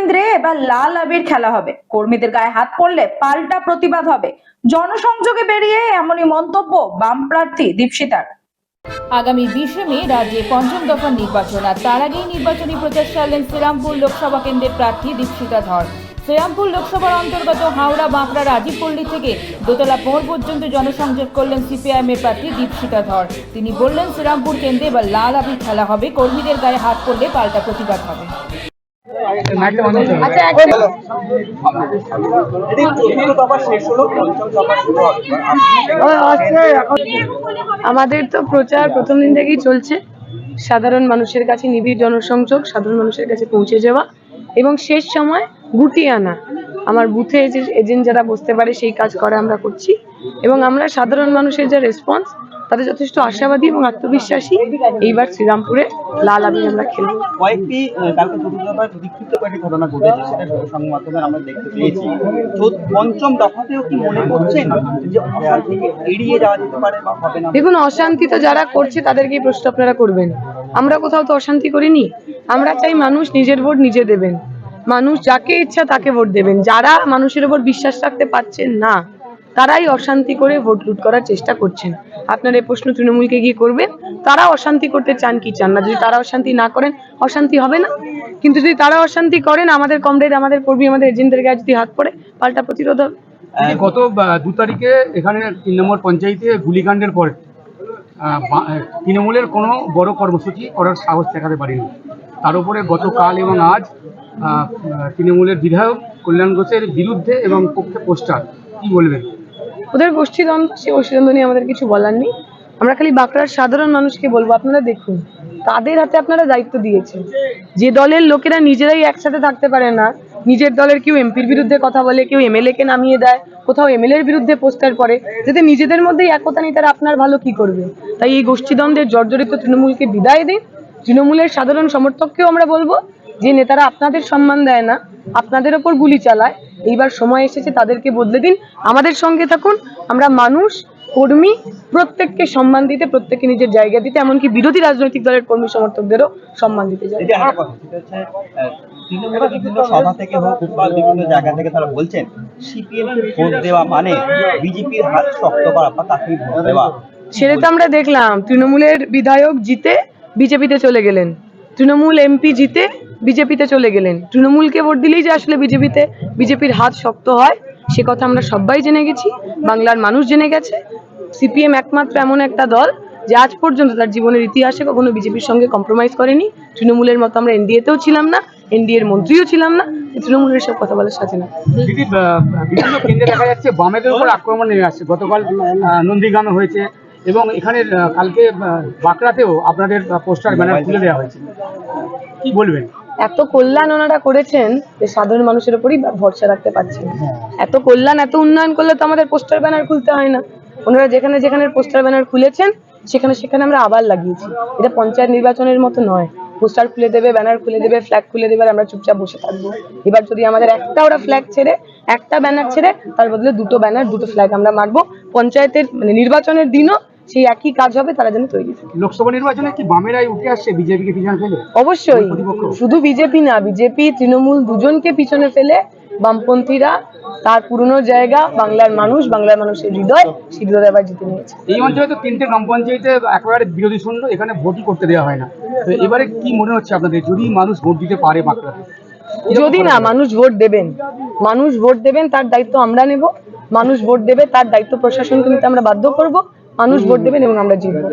কেন্দ্রে এবার লাল আবির খেলা হবে। কর্মীদের গায়ে হাত পড়লে পাল্টা প্রতিবাদ হবে। জনসংযোগে বেরিয়ে এমনই মন্তব্য বাম প্রার্থী দীপশিতার। আগামী বিশে মে রাজ্যে পঞ্চম দফার নির্বাচন আর তার আগেই নির্বাচনী প্রচার চালালেন শ্রীরামপুর লোকসভা কেন্দ্রের প্রার্থী দীপশিতা ধর। শ্রীরামপুর লোকসভার অন্তর্গত হাওড়া, বাঁকড়া, রাজীবপল্লী থেকে দোতলা মোড় পর্যন্ত জনসংযোগ করলেন সিপিআইএম এর প্রার্থী দীপশিতা ধর। তিনি বললেন, শ্রীরামপুর কেন্দ্রে এবার লাল আবির খেলা হবে। কর্মীদের গায়ে হাত পড়লে পাল্টা প্রতিবাদ হবে। আচ্ছা আমাদের তো প্রচার প্রথম দিন থেকেই চলছে। সাধারণ মানুষের কাছে নিবিড় জনসংযোগ সাধারণ মানুষের কাছে পৌঁছে যাওয়া এবং শেষ সময় গুটিয়ে আনা। আমার বুথে যে এজেন্ট যারা বসতে পারে সেই কাজ করা আমরা করছি। এবং আমরা সাধারণ মানুষের যে রেসপন্স তাদের যথেষ্ট আশাবাদী এবং আত্মবিশ্বাসী। এইবার শ্রীরামপুরে লাল আবির আমরা খেলব কয়েকটি কালকে কয়েকটি ঘটনা ঘটেছে সেটা সংবাদ মাধ্যমে আমরা দেখতে পেয়েছি। পঞ্চম দফাতেও কি মনে করছেন যে অশান্তিকে এড়িয়ে যাওয়া যেতে পারে বা হবে না? দেখুন অশান্তি তো যারা করছে তাদেরকে প্রশ্ন আপনারা করবেন। আমরা কোথাও তো অশান্তি করিনি। আমরা চাই মানুষ নিজের ভোট নিজে দেবেন। মানুষ যাকে ইচ্ছা তাকে ভোট দেবেন। যারা মানুষের উপর বিশ্বাস রাখতে পারছেন না তারাই অশান্তি করে ভোট লুট করার চেষ্টা করছেন। আপনার এই প্রশ্ন তৃণমূলকে গিয়ে করবেন তারা অশান্তি করতে চান কি চান না? যদি তারা অশান্তি না করেন, অশান্তি হবে না? কিন্তু যদি তারা অশান্তি করেন, আমাদের কমরেড, আমাদের কর্মী, আমাদের এজেন্টদের গায়ে যদি হাত পড়ে, পাল্টা প্রতিরোধ হবে। গত দু তারিখে এখানে তিন নম্বর পঞ্চায়েতে গুলিকাণ্ডের পরে তৃণমূলের কোনো বড় কর্মসূচি করার সাহস দেখাতে পারেনি। তার উপরে গতকাল এবং আজ তৃণমূলের বিধায়ক কল্যাণ ঘোষের বিরুদ্ধে এবং পক্ষে পোস্টার। কি বলবেন? ওদের গোষ্ঠীদ্বন্দ্ব সে গোষ্ঠীদ্বন্দ্ব নিয়ে আমাদের কিছু বলার নেই। আমরা খালি বাঁকুড়ার সাধারণ মানুষকে বলব, আপনারা দেখুন, তাদের হাতে আপনারা দায়িত্ব দিয়েছেন। যে দলের লোকেরা নিজেরাই একসাথে থাকতে পারে না, নিজের দলের কেউ এমপির বিরুদ্ধে কথা বলে, কেউ এমএলএ কে নামিয়ে দেয়, কোথাও এমএলএ এর বিরুদ্ধে পোস্টার পড়ে, যাতে নিজেদের মধ্যেই একতা নেই, তারা আপনার ভালো কি করবে? তাই এই গোষ্ঠীদ্বন্দ্বের জর্জরিত তৃণমূলকে বিদায় দিন। তৃণমূলের সাধারণ সমর্থককেও আমরা বলব, যে নেতারা আপনাদের সম্মান দেয় না আপনাদের ওপর গুলি চালায়। এইবার সময় এসেছে তাদেরকে বদলে দিন। আমাদের সঙ্গে থাকুন। আমরা মানুষ কর্মী প্রত্যেককে সম্মান দিতে প্রত্যেককে নিজের জায়গা দিতে এমনকি বিরোধী রাজনৈতিক দলের কর্মী সমর্থকদেরও সম্মান দিতে চাই। এটি আরেকটা কথা সেটা হচ্ছে আহ, তৃণমূলের বিভিন্ন সভা থেকে হোক বা বিভিন্ন জায়গা থেকে তারা বলছেন সিপিএম ভোট দেওয়া মানে বিজেপির হাত শক্ত করা বা তাকে ভোট দেওয়া। সেটা তো আমরা দেখলাম। তৃণমূলের বিধায়ক জিতে বিজেপিতে চলে গেলেন। তৃণমূল এমপি জিতে বিজেপিতে চলে গেলেন। তৃণমূলকে ভোট দিলেই যে আসলে বিজেপিতে, বিজেপির হাত শক্ত হয়, সে কথা আমরা সবাই জেনে গেছি, বাংলার মানুষ জেনে গেছে। সিপিএম একমাত্র এমন একটা দল যে আজ পর্যন্ত তার জীবনের ইতিহাসে কখনো বিজেপির সঙ্গে কম্প্রোমাইজ করেনি। তৃণমূলের মতো আমরা এনডিএতেও ছিলাম না, এনডিএর মন্ত্রীও ছিলাম না, তৃণমূলের সব কথা বলার সাথে না। বিভিন্ন কেন্দ্রে দেখা যাচ্ছে বামেদের উপর আক্রমণ নেমে আসছে। গতকাল নন্দীগ্রামে হয়েছে এবং এখানে কালকে বাঁকড়াতেও আপনাদের পোস্টার ব্যানার তুলে দেওয়া হয়েছে। কি বলবেন? এত কল্যাণ ওনারা করেছেন যে সাধারণ মানুষের উপরই ভরসা রাখতে পারছেন এত কল্যাণ এত উন্নয়ন করলে তো আমাদের পোস্টার ব্যানার খুলতে হয় না। ওনারা যেখানে যেখানে পোস্টার ব্যানার খুলেছেন সেখানে সেখানে আমরা আবার লাগিয়েছি। এটা পঞ্চায়েত নির্বাচনের মতো নয়। পোস্টার খুলে দেবে ব্যানার খুলে দেবে ফ্ল্যাগ খুলে দেবে আমরা চুপচাপ বসে থাকব। এবার যদি আমাদের একটা ওরা ফ্ল্যাগ ছেড়ে একটা ব্যানার ছেড়ে তার বদলে দুটো ব্যানার দুটো ফ্ল্যাগ আমরা মারবো। পঞ্চায়েতের মানে নির্বাচনের দিনও সেই একই কাজ হবে তারা যেন তৈরি থাকে। লোকসভা নির্বাচনে কি বামেরাই উঠে আসছে বিজেপিকে পিছনে ফেলে? অবশ্যই। শুধু বিজেপি না বিজেপি তৃণমূল দুজনকে পিছনে ফেলে বামপন্থীরা তার পুরনো জায়গা বাংলার মানুষ বাংলার মানুষের হৃদয় সেই হৃদয় আবার জিতে নিয়েছে। এই অঞ্চলে তো তিনটে গ্রাম পঞ্চায়েতে একেবারে বিরোধী শূন্য এখানে ভোটই করতে দেওয়া হয় না। তো এবারে কি মনে হচ্ছে আপনাদের? যদি মানুষ ভোট দিতে পারে বাঁকড়াতে যদি না মানুষ ভোট দেবেন। মানুষ ভোট দেবেন তার দায়িত্ব আমরা নেব। মানুষ ভোট দেবে তার দায়িত্ব প্রশাসনকে নিতে আমরা বাধ্য করব। মানুষ ভোট দেবেন এবং আমরা জিতবো।